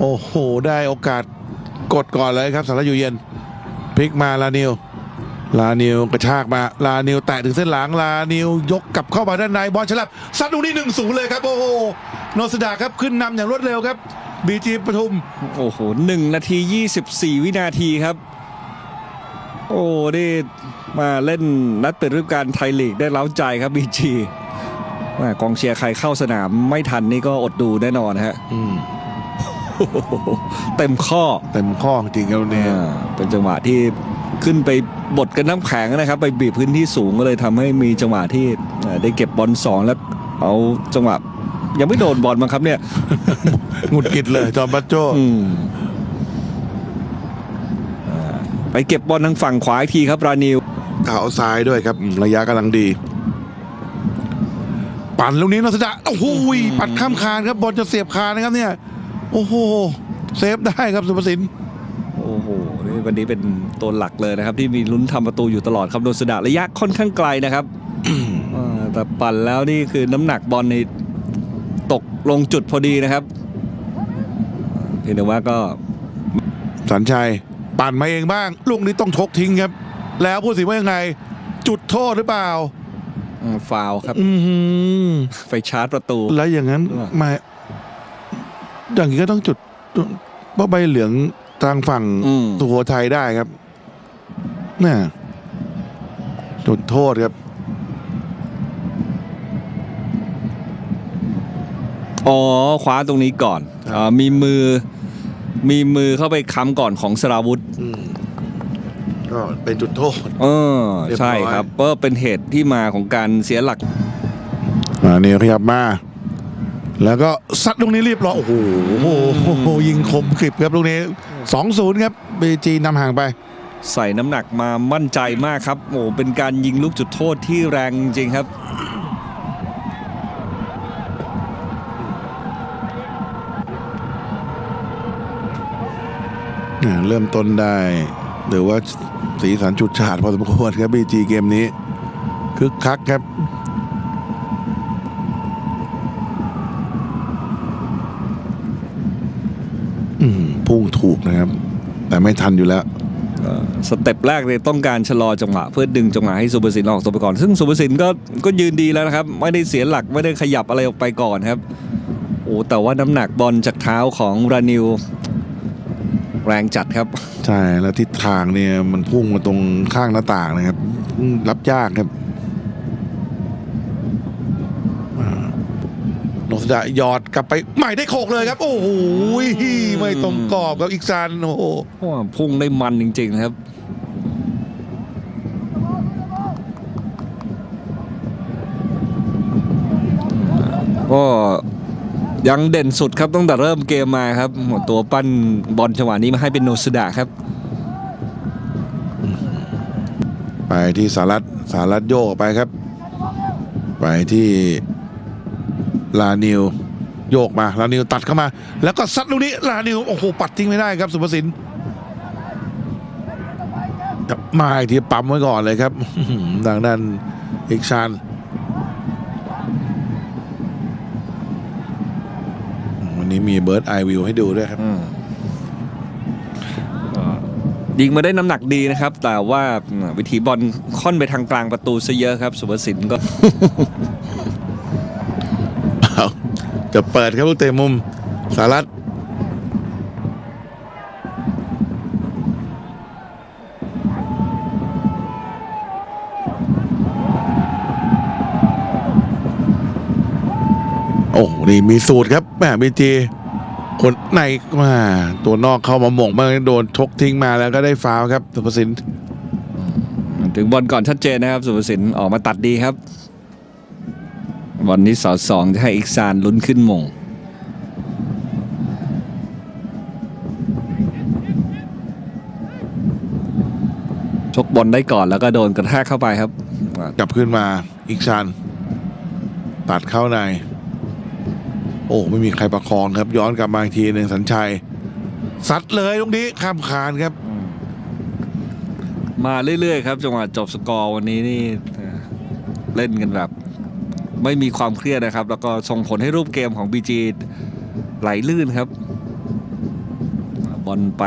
โอ้โห ได้โอกาสกดก่อนเลยครับสารยูเย็นพลิกมาลานิวลานิวกระชากมาลานิวแตะถึงเส้นหลังลานิวยกกลับเข้ามาด้านในบอลฉลับซัดลูกนี้หนึ่งศูนย์เลยครับ โอ้โหโนสดาครับขึ้นนำอย่างรวดเร็วครับบีจีปทุม โอ้โหหนึ่งนาที24วินาทีครับ โอ้นี่มาเล่นนัดเปิดฤดูกาลไทยลีกได้เล้าใจครับบีจีกองเชียร์ใครเข้าสนามไม่ทันนี่ก็อดดูแน่นอนฮะอืมโอ้โห เต็มข้อเต็มข้อจริงครับเนี่ยอ่าเป็นจังหวะที่ขึ้นไปบดกันน้ำแข็งนะครับ ไปบีบพื้นที่สูงก็เลยทำให้มีจังหวะที่เอ่อได้เก็บบอลสองแล้วเอาจังหวะยังไม่โดนบอลมั้งครับเนี่ยหงุดหงิดเลยจอมบัตโจอืมอ่าไปเก็บบอลทางฝั่งขวาอีกทีครับรานิวเท้าซ้ายด้วยครับอืมระยะกำลังดี ปั่นลูกนี้โนสดาโอ้โหปัดข้ามคานครับบอลจะเสียบคานนะครับเนี่ย โอ้โห เซฟได้ครับสุภสินโอ้โหนี่วันนี้เป็นตัวหลักเลยนะครับ ที่มีลุ้นทำประตูอยู่ตลอดครับโดนสดาระยะค่อนข้างไกลนะครับอ่าแต่ปั่นแล้วนี่คือน้ำหนักบอลในตกลงจุดพอดีนะครับอ่าเพียงแต่ว่าก็ สัญชัย ปั่นมาเองบ้าง ลูกนี้ต้องชกทิ้งครับ แล้วผู้สินว่ายังไง จุดโทษหรือเปล่าอืมฟาวล์ครับอือหือไฟชาร์จประตู แล้วอย่างนั้นหรือเปล่ามา อย่างนี้ก็ต้องจุดเพราะใบเหลืองทางฝั่งอืม สุโขทัยได้ครับน่ะจุดโทษครับ อ๋อคว้าตรงนี้ก่อนครับ อามีมือ มีมือเข้าไปค้ำก่อนของสราวุธอืมก็เป็นจุดโทษ เออ เรียบร้อย ใช่ครับก็เป็นเหตุที่มาของการเสียหลัก อ่านี่ขยับมา แล้วก็ซัดลูกนี้เรียบร้อยโอ้โหโอ้โหยิงคมกริบครับลูกนี้สองศูนย์ครับบีจีนำห่างไป ใส่น้ำหนักมามั่นใจมากครับโอ้เป็นการยิงลูกจุดโทษที่แรงจริงๆครับอ่าเริ่มต้นได้หรือว่าสีสันจุดฉาดพอสมควรครับบีจีเกมนี้คึกคักครับ อืมพุ่ง ถูกนะครับ แต่ไม่ทันอยู่แล้วเอ่อสเต็ปแรกเลยต้องการชะลอจังหวะเพื่อดึงจังหวะให้สุภสินออกตัวไปก่อน ซึ่งสุภสินก็ก็ยืนดีแล้วนะครับ ไม่ได้เสียหลักไม่ได้ขยับอะไรออกไปก่อนครับโอ้แต่ว่าน้ำหนักบอลจากเท้าของรานิว แรงจัดครับ ใช่แล้วทิศทางเนี่ยมันพุ่งมาตรงข้างหน้าต่างนะครับอืมรับยากครับอ่านกสดาหยอดกลับไปใหม่ได้โขกเลยครับ โอ้โหไม่ตรงกรอบครับอีกซันโอ้โหว่าพุ่งได้มันจริง ๆ นะครับก็ยังเด่นสุดครับตั้งแต่เริ่มเกมมาครับตัวปั้นบอลจังหวะนี้มาให้เป็นโนสดาครับ ไปที่สารัตสารัตโยกออกไปครับ ไปที่ ลานิวโยกมาลานิวตัดเข้ามา แล้วก็ซัดลูกนี้ลานิวโอ้โหปัดทิ้งไม่ได้ครับสุภสินมาอีกทีปั๊มไว้ก่อนเลยครับดังนั้นอีกชานวันนี้มีเบิร์ดไอวิวให้ดูด้วยครับอืมก็ยิงมาได้น้ำหนักดีนะครับ แต่ว่าวิธีบอลค่อนไปทางกลางประตูซะเยอะครับ สุภสินก็เอา จะเปิดครับลูกเตะมุมสารัตโอ้นี่มีสูตรครับแหมบีจีคนในมาตัวนอกเข้ามาหม่งมากโดนชกทิ้งมาแล้วก็ได้ฟาวครับสุภสินถึงบอลก่อนชัดเจนนะครับสุภสินออกมาตัดดีครับ บอลนี้สอดสองจะให้อีกซานลุ้นขึ้นหมง ชกบอลได้ก่อนแล้วก็โดนกระแทกเข้าไปครับ กลับขึ้นมาอีกชันตัดเข้าใน โอ้ ไม่มีใครประคองครับ ย้อนกลับมาอีกทีหนึ่งสัญชัยซัดเลยตรงนี้ข้ามคานครับ มาเรื่อยๆครับจังหวะจบสกอร์วันนี้นี่เอ่อเล่นกันแบบ ไม่มีความเครียดนะครับ แล้วก็ส่งผลให้รูปเกมของ BG ไหลลื่นครับ บอลไป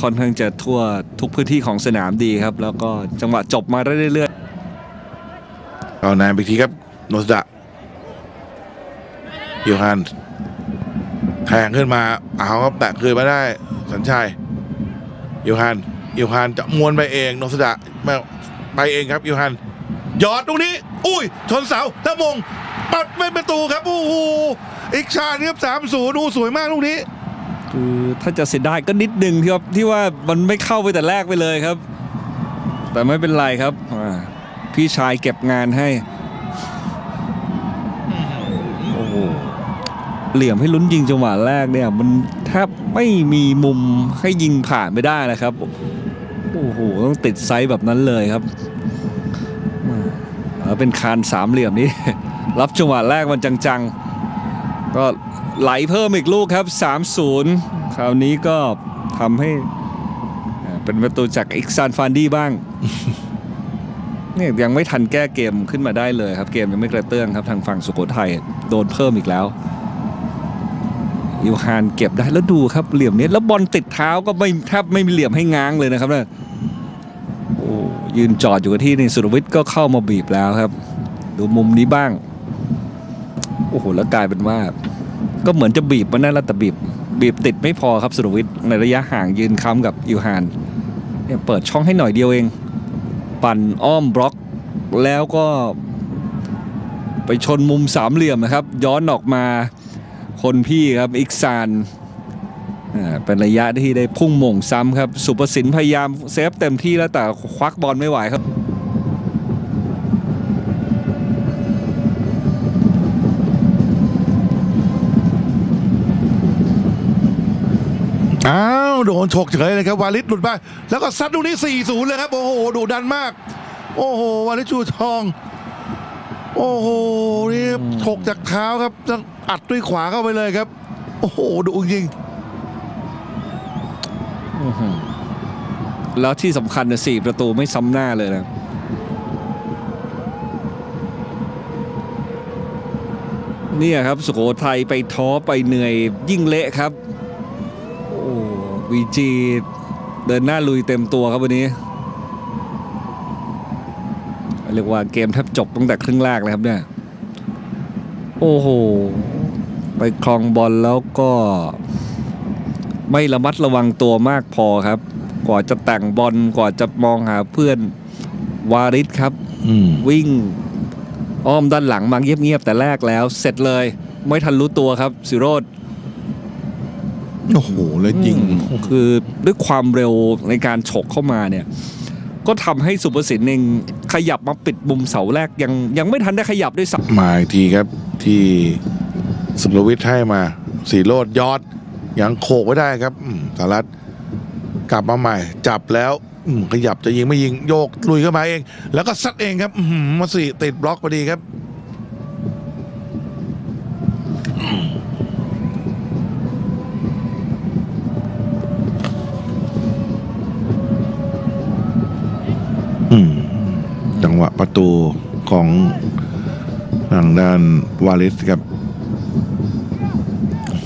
ค่อนข้างจะทั่วทุกพื้นที่ของสนามดีครับ แล้วก็จังหวะจบมาเรื่อยเอานายไปทีครับโนสดะยูฮันแทงขึ้นมาเอาครับแตะคืนมาได้ สัญชัยยูฮันยูฮันจะมวนไปเองโนสดะไม่ไปเองครับยูฮัน หยอดตรงนี้ อุ้ย ชนเสาแล้วมง ปัดเป็นประตูครับ โอ้โหอีกชาติครับสามศูนย์ดูสวยมากลูกนี้ คือถ้าจะเสียดายก็นิดนึงที่ว่าที่ว่ามันไม่เข้าไปแต่แรกไปเลยครับ แต่ไม่เป็นไรครับอ่าพี่ชายเก็บงานให้โอ้โหเหลี่ยมให้ลุ้นยิงจังหวะแรกเนี่ย มันแทบไม่มีมุมให้ยิงผ่านไม่ได้นะครับ โอ้โหต้องติดไซส์แบบนั้นเลยครับ เป็นคานสามเหลี่ยมนี้ รับจังหวะแรกมันจังๆ ก็ไหลเพิ่มอีกลูกครับ 3-0 คราวนี้ก็ทำให้เป็นประตูจากอิกซานฟานดี้บ้างเนี่ยยังไม่ทันแก้เกมขึ้นมาได้เลยครับ เกมยังไม่กระเตื้องครับทางฝั่งสุโขทัยโดนเพิ่มอีกแล้วยูฮานเก็บได้แล้วดูครับเหลี่ยมนี้แล้วบอลติดเท้าก็ไม่แทบไม่มีเหลี่ยมให้ง้างเลยนะครับเนี่ย ยืนจอดอยู่กับที่นี่สุรวิทย์ก็เข้ามาบีบแล้วครับ ดูมุมนี้บ้าง โอ้โหแล้วกลายเป็นว่า ก็เหมือนจะบีบมานั่นแล้วแต่บีบ บีบติดไม่พอครับสุรวิทย์ในระยะห่างยืนค้ำกับยูฮานเนี่ยเปิดช่องให้หน่อยเดียวเอง ปั่นอ้อมบล็อกแล้วก็ไปชนมุมสามเหลี่ยมนะครับ ย้อนออกมาคนพี่ครับ อิกซาน เป็นระยะที่ได้พุ่งหม่งซ้ำครับ สุประสินพยายามเซฟเต็มที่แล้วแต่ควักบอลไม่ไหวครับอ้าวโดนฉกเฉยเลยครับวาลิดหลุดไปแล้วก็ซัดลูกนี้ 4-0 เลยครับ โอ้โหดุดันมาก โอ้โหวาลิดชูทอง โอ้โหนี่ฉกจากเท้าครับอัดด้วยขวาเข้าไปเลยครับ โอ้โหดุจริง แล้วที่สำคัญนี่ยสี่ประตูไม่ซ้ำหน้าเลยนะเนี่ยครับสุโขทัยไปท้อไปเหนื่อยยิ่งเละครับ โอ้วีจีเดินหน้าลุยเต็มตัวครับวันนี้ เรียกว่าเกมแทบจบตั้งแต่ครึ่งแรกเลยครับเนี่ย โอ้โห ไปคลองบอลแล้วก็ ไม่ระมัดระวังตัวมากพอครับ กว่าจะแต่งบอลกว่าจะมองหาเพื่อนวาริสครับอืมวิ่งอ้อมด้านหลังมาเงียบๆแต่แรกแล้ว เสร็จเลย ไม่ทันรู้ตัวครับสิโรดโอ้โหแล้วยิงคือด้วยความเร็วในการฉกเข้ามาเนี่ย ก็ทำให้สุภสินเองขยับมาปิดมุมเสาแรกยังยังไม่ทันได้ขยับด้วยซ้มาอีกทีครับที่สุรวิทย์ให้มาสีโรดยอด ยังโขกไม่ได้ครับสารัตกลับมาใหม่ จับแล้วขยับจะยิงไม่ยิงโยกลุยเข้ามาเอง แล้วก็ซัดเองครับมาสิติดบล็อกพอดีครับอืมจังหวะประตูของทางด้านวาลิสครับ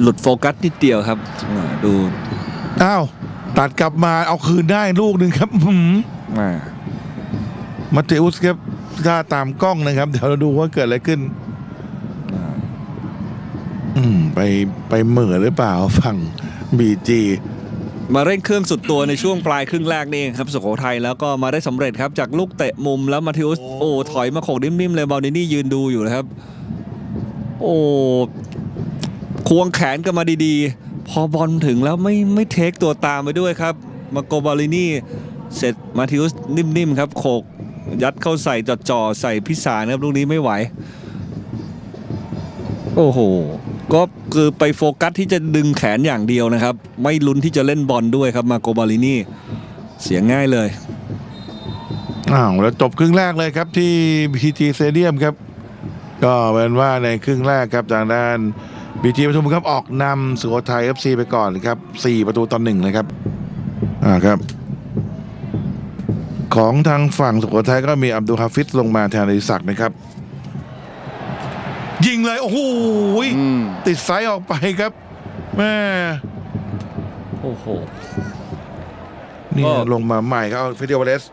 หลุดโฟกัสนิดเดียวครับอ่าดูอ้าวตัดกลับมาเอาคืนได้ลูกหนึ่งครับอื้อหือมามาเตอุสครับถ้าตามกล้องนะครับ เดี๋ยวเราดูว่าเกิดอะไรขึ้น อืม ไปไปเหม่อหรือเปล่าฝั่งบีจีมาเร่งเครื่องสุดตัวในช่วงปลายครึ่งแรกนี่เองครับสุโขทัยแล้วก็มาได้สำเร็จครับจากลูกเตะมุมแล้วมาทิอุสโอ้ถอยมาโขกนิ่มๆเลยบอลนี่ยืนดูอยู่นะครับ โอ้ ควงแขนกันมาดีๆ พอบอลถึงแล้วไม่ไม่เทคตัวตามไปด้วยครับ มาโกบาลินี่เสร็จมาทิอุสนิ่มๆครับโขกยัดเข้าใส่จอดจ่อใส่พิสารนะครับลูกนี้ไม่ไหว โอ้โห ก็คือไปโฟกัสที่จะดึงแขนอย่างเดียวนะครับ ไม่ลุ้นที่จะเล่นบอลด้วยครับมาโกบาลินี่เสียง่ายเลยอ้าวแล้วจบครึ่งแรกเลยครับที่บีจีเตเดียมครับ ก็เป็นว่าในครึ่งแรกครับทางด้าน บีจีปทุมครับออกนำสุโขทัยเอฟซีไปก่อนครับสี่ประตูต่อหนึ่งเลยครับอ่าครับ ของทางฝั่งสุโขทัยก็มีอับดุลฮาฟิซลงมาแทนอดิศักดิ์นะครับ ยิงเลย โอ้โหอืมติดไซส์ออกไปครับแม่โอ้โหนี่ก็ลงมาใหม่ครับเอาฟิเดียวาเลส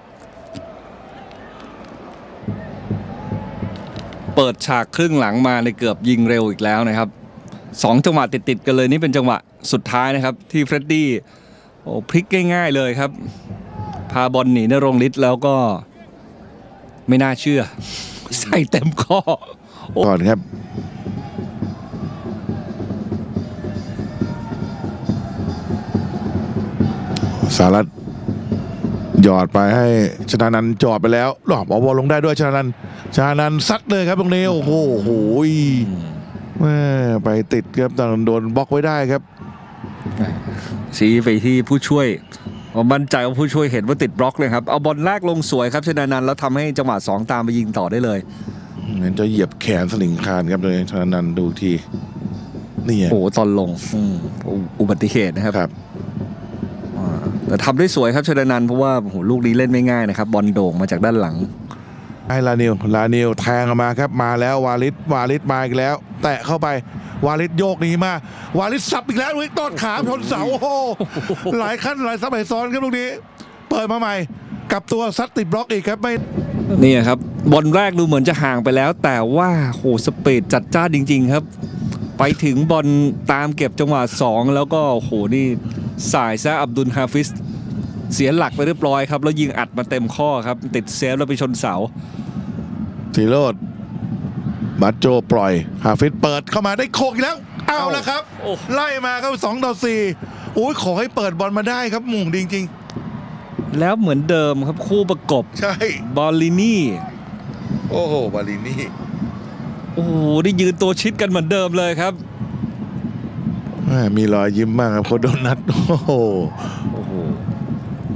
เปิดฉากครึ่งหลังมาในเกือบยิงเร็วอีกแล้วนะครับ สองจังหวะติดๆกันเลยนี่เป็นจังหวะสุดท้ายนะครับ ที่เฟรดดี้โอ้พลิกง่ายๆเลยครับ พาบอลหนีนรงฤทธิ์แล้วก็ไม่น่าเชื่อ ใส่เต็มข้อก่อนครับ สารัตหยอดไปให้ชนะนันจอดไปแล้วหลอกเอาบอลลงได้ด้วยชนะนันชนะนันซัดเลยครับตรงนี้โอ้โหโอ้โห แม่ไปติดครับแต่โดนบล็อกไว้ได้ครับชี้ไปที่ผู้ช่วยผมมั่นใจว่าผู้ช่วยเห็นว่าติดบล็อกเลยครับ เอาบอลแรกลงสวยครับชนะนันท์แล้วทำให้จังหวะสองตามไปยิงต่อได้เลยเหมือนจะเหยียบแขนสลิงคานครับเลยชนะนันท์ดูอีกทีนี่ไงโอ้โหตอนลงอืมอุอุบัติเหตุนะครับครับอ่าแต่ทำได้สวยครับชนะนันท์เพราะว่าโอ้โหลูกนี้เล่นไม่ง่ายนะครับ บอลโด่งมาจากด้านหลัง ให้ลานิวลานิวแทงออกมาครับมาแล้ววาลิสวาลิสมาอีกแล้ว แตะเข้าไปวาลิสโยกหนีมาวาลิสสับอีกแล้วลูกนี้ต้นขาชนเสาโอ้โหหลายขั้นหลายซับหลายซ้อนครับลูกนี้ เปิดมาใหม่กลับตัวซัดติดบล็อกอีกครับไม่นี่ครับบอลแรกดูเหมือนจะห่างไปแล้ว แต่ว่าโหสเปดจัดจ้านจริง ๆครับ ไปถึงบอลตามเก็บจังหวะ2แล้วก็โหนี่สายซะอับดุลฮาฟิส เสียหลักไปเรียบร้อยครับ แล้วยิงอัดมาเต็มข้อครับ ติดเซฟแล้วไปชนเสาสีโรดบัตโจปล่อยฮาฟิตเปิดเข้ามาได้โคกอีกแล้ว เอาเอาแล้วครับโอ้ไล่มาครับสองต่อสี่โอ้ยขอให้เปิดบอลมาได้ครับหมุ่งดีจริงแล้วเหมือนเดิมครับคู่ประกบๆใช่บอลลินี่โอ้โหบาลินี่โอ้โหได้ยืนตัวชิดกันเหมือนเดิมเลยครับแม่มีรอยยิ้มมากครับโคชโดนัทโอ้โหโอ้โห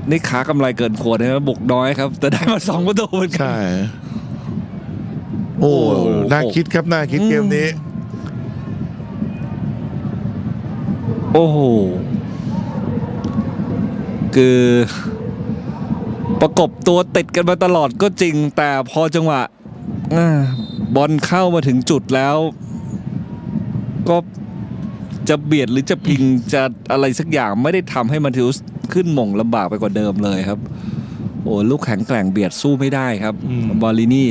นี่ขากำไรเกินควรนะครับบุกน้อยครับ แต่ได้มาสองประตูเหมือนกัน ใช่ โอ้ โอ้โห น่าคิดครับน่าคิดอืมเกมนี้ โอ้โห คือประกบตัวติดกันมาตลอดก็จริง แต่พอจังหวะอ่าบอลเข้ามาถึงจุดแล้ว ก็ จะเบียดหรือจะพิงจะอะไรสักอย่างไม่ได้ทำให้มันทิวส์ขึ้นหม่งลำบากไปกว่าเดิมเลยครับ โอ้ลูกแข็งแกร่งเบียดสู้ไม่ได้ครับบอลลินี่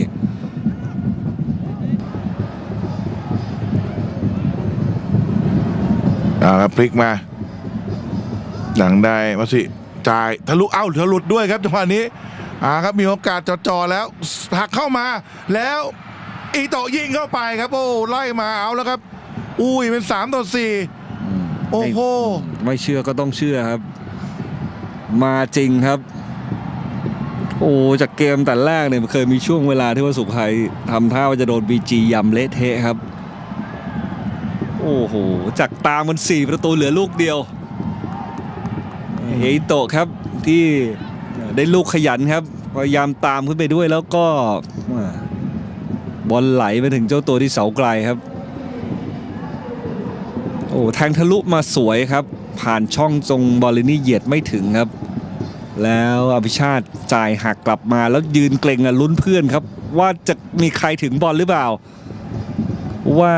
อ่าครับพลิกมา หลังได้มาสิจ่ายทะลุเอ้าทะลุดด้วยครับจังหวะนี้อ่าครับมีโอกาสจอๆแล้วหักเข้ามาแล้วอีโตยิงเข้าไปครับ โอ้ไล่มาเอาแล้วครับ อุ้ยเป็นสามต่อสี่โอ้โหไม่เชื่อก็ต้องเชื่อครับ มาจริงครับ โอ้จากเกมแต่แรกเนี่ยเคยมีช่วงเวลาที่ว่าสุขไทยทำท่าว่าจะโดนบีจียำเละเทะครับ โอ้โหจากตามมันสี่ประตูเหลือลูกเดียวเฮอิโตะครับที่ได้ลูกขยันครับพยายามตามขึ้นไปด้วยแล้วก็อ่าบอลไหลไปถึงเจ้าตัวที่เสาไกลครับโอ้แทงทะลุมาสวยครับ ผ่านช่องตรงบอลลินี่เหยียดไม่ถึงครับ แล้วอภิชาติจ่ายหักกลับมาแล้วยืนเกรงอะลุ้นเพื่อนครับ ว่าจะมีใครถึงบอลหรือเปล่า ว่า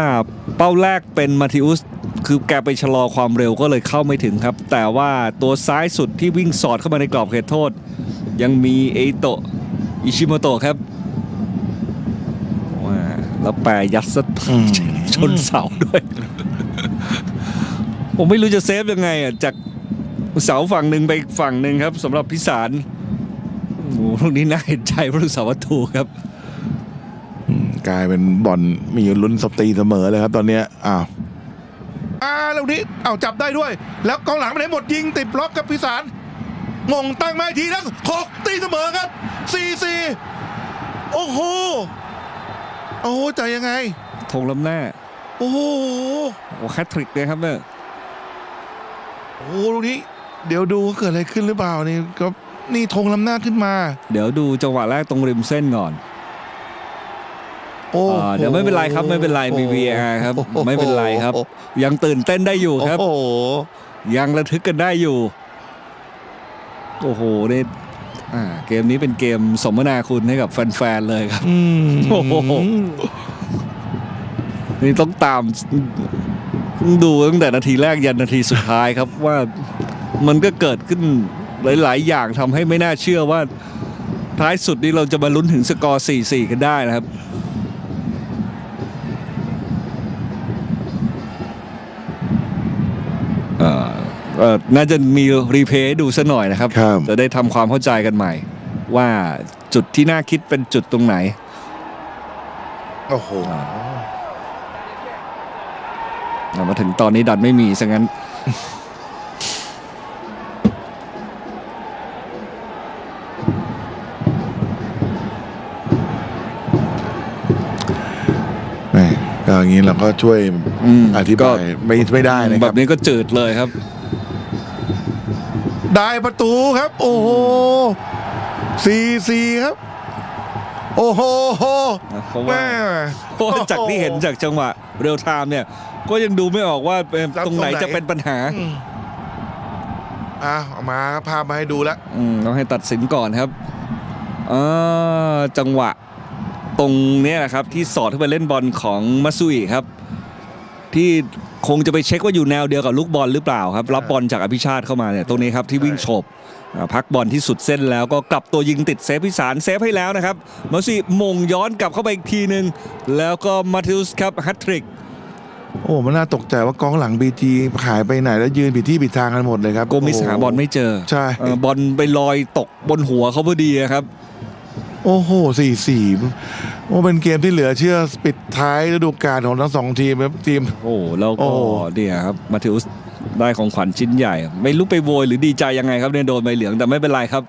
เป้าแรกเป็นมาทิอุสคือแกไปชะลอความเร็วก็เลยเข้าไม่ถึงครับ แต่ว่าตัวซ้ายสุดที่วิ่งสอดเข้ามาในกรอบเขตโทษ ยังมีเอโตะอิชิโมโตะครับว่าแล้วแปรยัดซะอืมชนเสาด้วย ผมไม่รู้จะเซฟยังไงอะจากเสาฝั่งหนึ่งไปอีกฝั่งหนึ่งครับสำหรับพิสารโอ้โหลูกนี้น่าเห็นใจผู้รักษาประตูครับอืมกลายเป็นบอลมีลุ้นสตีเสมอเลยครับตอนเนี้ยอ้าวอ่าแล้วนี้เอาจับได้ด้วย แล้วกองหลังไปไหนหมดยิงติดบล็อกกับพิสารงงตั้งมาอีกทีแล้วถกตีเสมอครับสี่สี่โอ้โหโอ้โหจะยังไงธงล้ำหน้า โอ้โหโอ้แคทริกเลยครับเนี่ยโอ้โหลูกนี้ เดี๋ยวดูว่าเกิดอะไรขึ้นหรือเปล่านี่ก็นี่ธงล้ำหน้าขึ้นมา เดี๋ยวดูจังหวะแรกตรงริมเส้นก่อนโอ้โหอ่าเดี๋ยวไม่เป็นไรครับไม่เป็นไรมี VAR ครับไม่เป็นไรครับ ยังตื่นเต้นได้อยู่ครับ โอ้โหยังระทึกกันได้อยู่ โอ้โหนี่อ่าเกมนี้เป็นเกมสมนาคุณให้กับแฟนๆเลยครับอืมโอ้โห นี่ต้องตามต้องดูตั้งแต่นาทีแรกยันนาทีสุดท้ายครับว่ามันก็เกิดขึ้นหลาย ๆ อย่างทำให้ไม่น่าเชื่อว่าท้ายสุดนี้เราจะมาลุ้นถึงสกอร์ 4-4 กันได้นะครับเอ่อเอ่อน่าจะมีรีเพย์ให้ดูซะหน่อยนะครับครับ จะได้ทำความเข้าใจกันใหม่ ว่าจุดที่น่าคิดเป็นจุดตรงไหน โอ้โหอะ มาถึงตอนนี้ดันไม่มีซะงั้น แหม่ก็อย่างนี้เราก็ช่วยอืมอธิบายก็ ไม่ไม่ได้นะคแบรับบนี้ก็จืดเลยครับ ได้ประตูครับ โอ้โหสี่สี่ครับ โอ้โหเพราะว่า แม่ เพราะว่าจากที่เห็นจากจังหวะเรียลไทม์เนี่ย ก็ยังดูไม่ออกว่าเป็นรับตรงไหนตรงไหนจะเป็นปัญหาอืมอะเอามาภาพมาให้ดูแล้วอืมต้องให้ตัดสินก่อนครับอ่าจังหวะตรงเนี้ยนะครับที่สอดเข้าไปเล่นบอลของมัตสุอิครับ ที่คงจะไปเช็คว่าอยู่แนวเดียวกับลูกบอลหรือเปล่าครับ รับบอลจากอภิชาติเข้ามาเนี่ยตรงนี้ครับที่วิ่งโฉบอ่าพักบอลที่สุดเส้นแล้วก็กลับตัวยิงติดเซฟพิสารเซฟให้แล้วนะครับมัตสุอิมงย้อนกลับเข้าไปอีกทีหนึ่งแล้วก็มาทิอุสครับแฮตทริก โอ้มันน่าตกใจว่ากองหลังบีจีหายไปไหนแล้วยืนผิดที่ผิดทางกันหมดเลยครับโกมิสหาบอลไม่เจอใช่เอ่อบอลไปลอยตกบนหัวเขาพอดีอะครับ โอ้โหสี่สี่โอ้เป็นเกมที่เหลือเชื่อปิดท้ายฤดูกาลของทั้งสองทีมครับทีม โอ้แล้วโอ้ก็เนี่ยครับมาทิอุสได้ของขวัญชิ้นใหญ่ ไม่รู้ไปโวยหรือดีใจยังไงครับเนี่ยโดนใบเหลืองแต่ไม่เป็นไรครับ